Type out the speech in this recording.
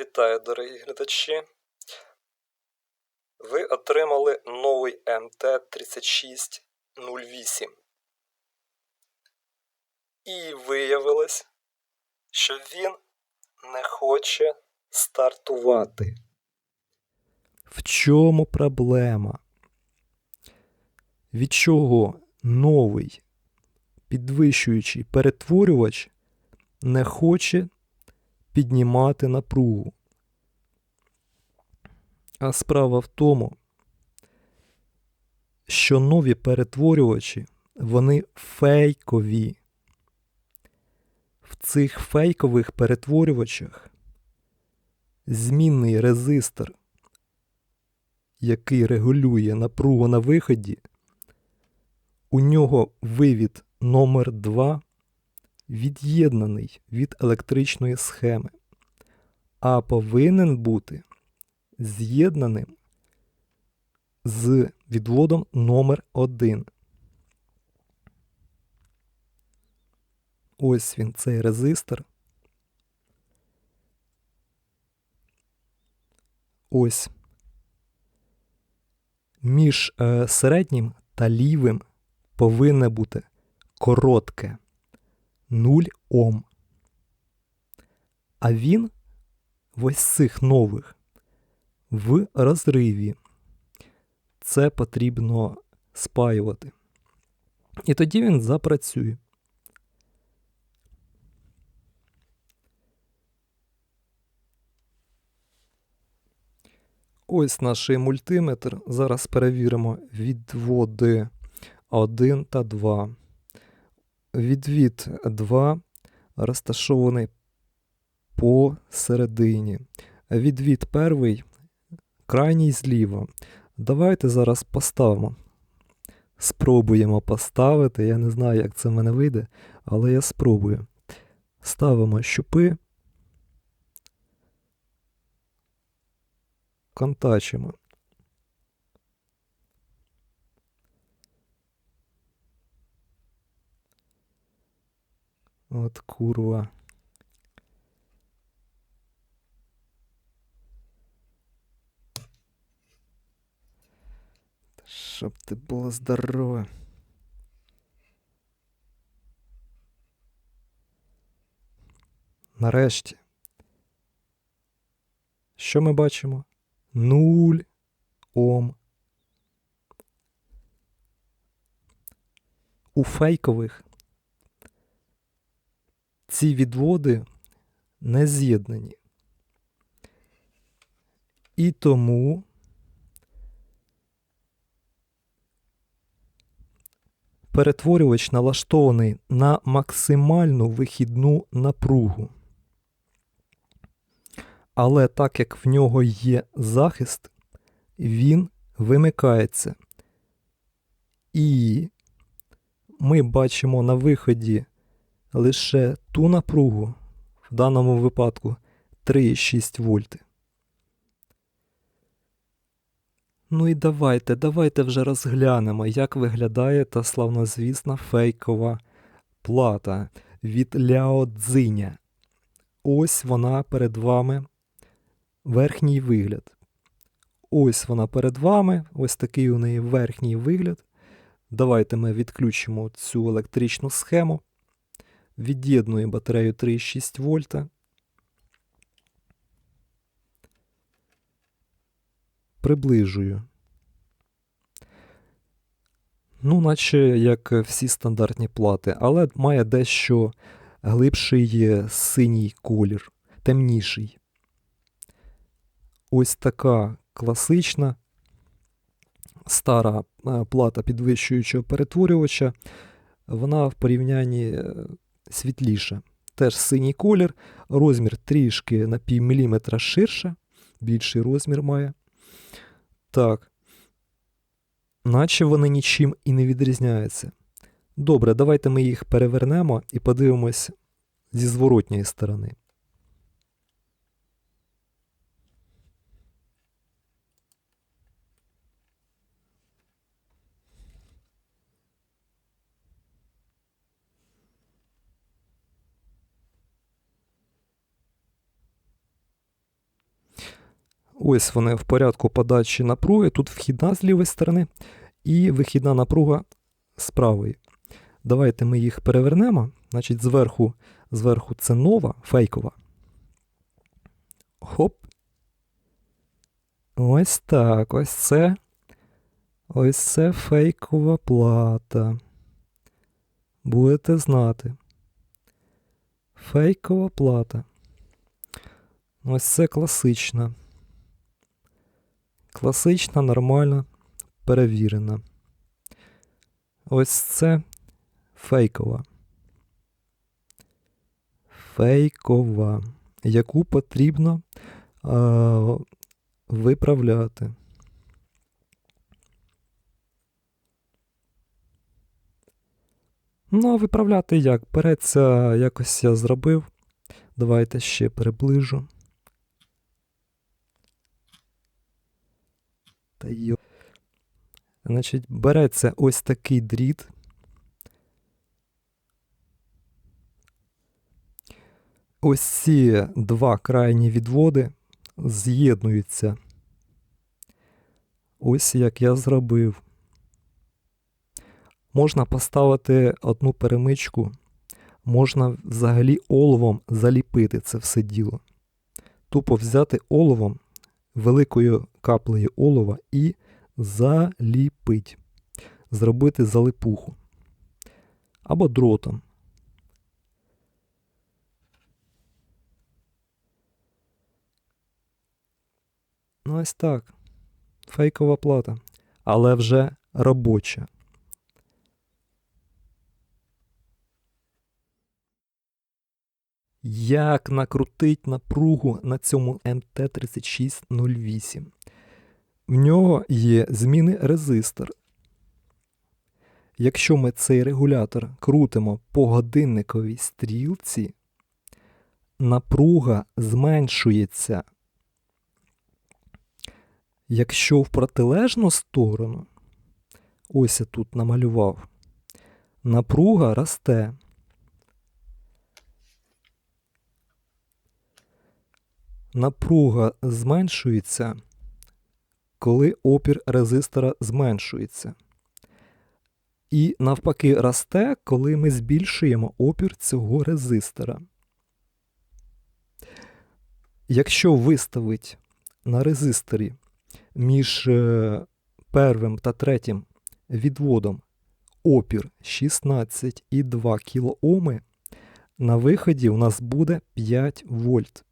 Вітаю, дорогі глядачі. Ви отримали новий МТ-3608. І виявилось, що він не хоче стартувати. В чому проблема? Від чого новий підвищуючий перетворювач не хоче піднімати напругу. А справа в тому, що нові перетворювачі, вони фейкові. В цих фейкових перетворювачах змінний резистор, який регулює напругу на виході, у нього вивід номер 2 від'єднаний від електричної схеми, а повинен бути з'єднаним з відводом номер 1 Ось він, цей резистор. Ось. Між е, середнім та лівим повинне бути коротке 0 Ом. А він ось цих нових в розриві. Це потрібно спаювати. І тоді він запрацює. Ось наш мультиметр. Зараз перевіримо відводи 1 та 2. Відвід 2 розташований посередині. Відвід перший крайній зліва. Давайте зараз поставимо. Спробуємо поставити. Я не знаю, як це в мене вийде, але я спробую. Ставимо щупи. Контачимо. От курва. Щоб ти було здорове. Нарешті. Що ми бачимо? Нуль Ом. У фейкових ці відводи не з'єднані. І тому перетворювач налаштований на максимальну вихідну напругу. Але так як в нього є захист, він вимикається. І ми бачимо на виході лише ту напругу, в даному випадку 3,6 вольти. Ну і давайте, давайте вже розглянемо, як виглядає та славнозвісна фейкова плата від Ляо Цзиня. Ось вона перед вами верхній вигляд. Ось вона перед вами, ось такий у неї верхній вигляд. Давайте ми відключимо цю електричну схему. Від'єднує батарею 3,6 вольта. Приближую. Ну, наче як всі стандартні плати, але має дещо глибший синій колір, темніший. Ось така класична стара е, плата підвищуючого перетворювача. Вона в порівнянні е, світліша. Теж синій колір, розмір трішки на пів міліметра ширше, більший розмір має. Так. Наче вони нічим і не відрізняються. Добре, давайте ми їх перевернемо і подивимось зі зворотньої сторони. Ось вони в порядку подачі напруги. Тут вхідна з лівої сторони і вихідна напруга з правої. Давайте ми їх перевернемо. Значить, зверху, зверху це нова, фейкова. Хоп. Ось так. Ось це. Ось це фейкова плата. Будете знати. Фейкова плата. Ось це класична. Класична, нормальна, перевірена. Ось це фейкова. Фейкова, яку потрібно а, виправляти. Ну, а виправляти як? Береться, якось я зробив. Давайте ще приближу. Та йо. Значить, береться ось такий дріт. Ось ці два крайні відводи з'єднуються. Ось як я зробив. Можна поставити одну перемичку, можна взагалі оловом заліпити це все діло. Тупо взяти оловом, великою каплею олова і заліпить. Зробити залипуху. Або дротом. Ну, ось так. Фейкова плата. Але вже робоча. Як накрутить напругу на цьому МТ3608? В нього є зміни резистор. Якщо ми цей регулятор крутимо по годинниковій стрілці, напруга зменшується. Якщо в протилежну сторону, ось я тут намалював, напруга росте. Напруга зменшується, коли опір резистора зменшується. І навпаки росте, коли ми збільшуємо опір цього резистора. Якщо виставить на резисторі між е, первим та третім відводом опір 16,2 кОм, на виході у нас буде 5 вольт.